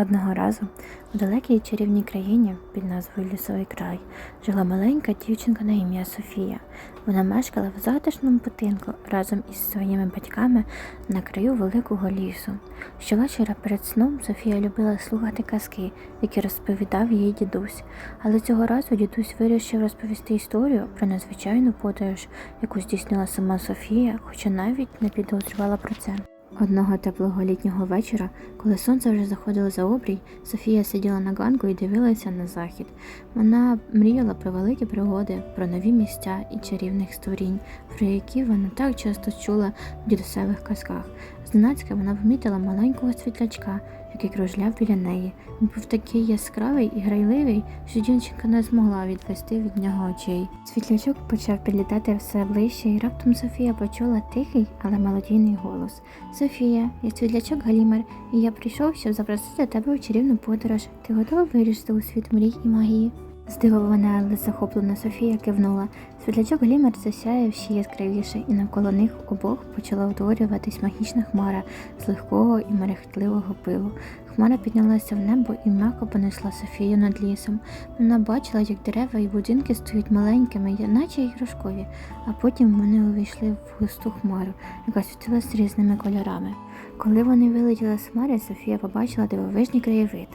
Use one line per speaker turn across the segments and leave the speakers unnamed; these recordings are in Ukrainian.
Одного разу у далекій чарівній країні під назвою Лісовий край жила маленька дівчинка на ім'я Софія. Вона мешкала в затишному будинку разом із своїми батьками на краю великого лісу. Щовечора перед сном Софія любила слухати казки, які розповідав її дідусь. Але цього разу дідусь вирішив розповісти історію про незвичайну подорож, яку здійснила сама Софія, хоча навіть не підозрювала про це. Одного теплого літнього вечора, коли сонце вже заходило за обрій, Софія сиділа на ганку і дивилася на захід. Вона мріяла про великі пригоди, про нові місця і чарівних створінь, про які вона так часто чула в дідусевих казках. Зненацька вона помітила маленького світлячка, який кружляв біля неї. Він був такий яскравий і грайливий, що дівчинка не змогла відвести від нього очей. Світлячок почав підлітати все ближче, і раптом Софія почула тихий, але мелодійний голос. Софія, я світлячок Галімер, і я прийшов, щоб запросити тебе у чарівну подорож. Ти готова вирішити у світ мрій і магії? Здивована, але захоплена Софія кивнула. Світлячок Глімер засяяв ще яскравіше, і навколо них обох почала утворюватись магічна хмара з легкого і мерехтливого пилу. Хмара піднялася в небо і м'яко понесла Софію над лісом. Вона бачила, як дерева і будинки стають маленькими, наче іграшкові, а потім вони увійшли в густу хмару, яка світилась різними кольорами. Коли вони вилетіли з хмари, Софія побачила дивовижний краєвид.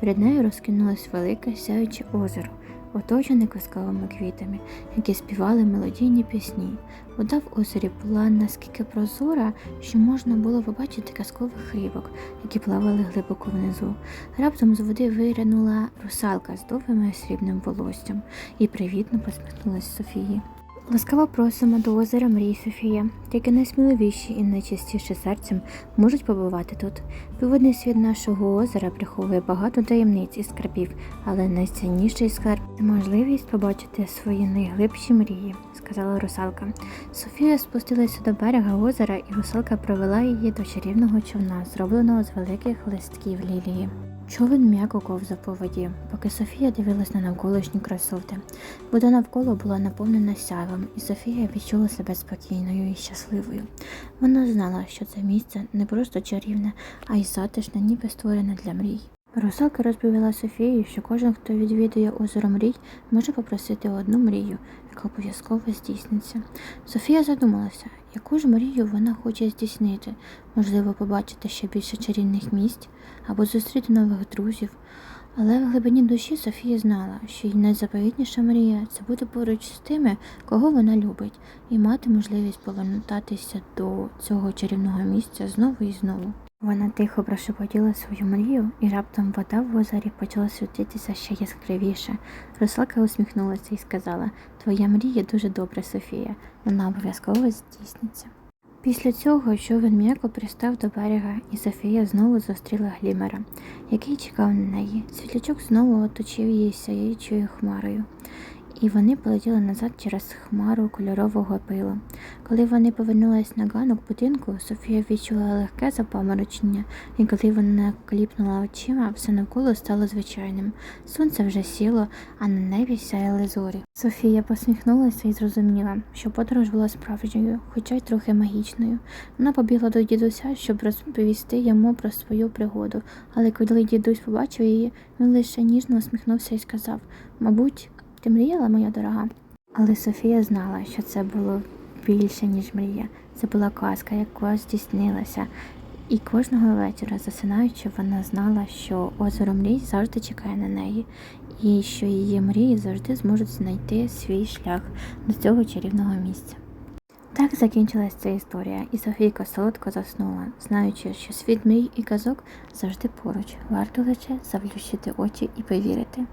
Перед нею розкинулось велике сяюче озеро, оточене казковими квітами, які співали мелодійні пісні. Вода в озері була наскільки прозора, що можна було побачити казкових рибок, які плавали глибоко внизу. Раптом з води виринула русалка з довгим срібним волоссям і привітно посміхнулась Софії. Ласкаво просимо до озера Мрій Софія. Тільки найсміливіші і найчистіші серцем можуть побувати тут. Піводний світ нашого озера приховує багато таємниць і скарбів, але найцінніший скарб це можливість побачити свої найглибші мрії, сказала русалка. Софія спустилася до берега озера, і русалка провела її до чарівного човна, зробленого з великих листків лілії. Човен м'яко ковзав по воді, поки Софія дивилась на навколишні красоти. Вода навколо була наповнена сяйвом, і Софія відчула себе спокійною і щасливою. Вона знала, що це місце не просто чарівне, а й затишне, ніби створене для мрій. Русалка розповіла Софії, що кожен, хто відвідує озеро мрій, може попросити одну мрію, яка обов'язково здійсниться. Софія задумалася, яку ж мрію вона хоче здійснити, можливо, побачити ще більше чарівних місць або зустріти нових друзів. Але в глибині душі Софія знала, що її найзаповітніша мрія це бути поруч з тими, кого вона любить, і мати можливість повертатися до цього чарівного місця знову і знову. Вона тихо прошепотіла свою мрію, і раптом вода в озері почала світитися ще яскравіше. Русалка усміхнулася і сказала: Твоя мрія дуже добра, Софія, вона обов'язково здійсниться. Після цього човен м'яко пристав до берега, і Софія знову зустріла Глімера, який чекав на неї. Світлячок знову оточив її сяючою хмарою, і вони полетіли назад через хмару кольорового пилу. Коли вони повернулись на ганок будинку, Софія відчула легке запаморочення, і коли вона кліпнула очима, все навколо стало звичайним. Сонце вже сіло, а на небі сяяли зорі. Софія посміхнулася і зрозуміла, що подорож була справжньою, хоча й трохи магічною. Вона побігла до дідуся, щоб розповісти йому про свою пригоду, але коли дідусь побачив її, він лише ніжно усміхнувся і сказав: Мабуть, ти мріяла, моя дорога? Але Софія знала, що це було більше, ніж мрія. Це була казка, яка здійснилася. І кожного вечора, засинаючи, вона знала, що озеро мрій завжди чекає на неї, і що її мрії завжди зможуть знайти свій шлях до цього чарівного місця. Так закінчилась ця історія, і Софійка солодко заснула, знаючи, що світ мрій і казок завжди поруч, варто лише заплющити очі і повірити.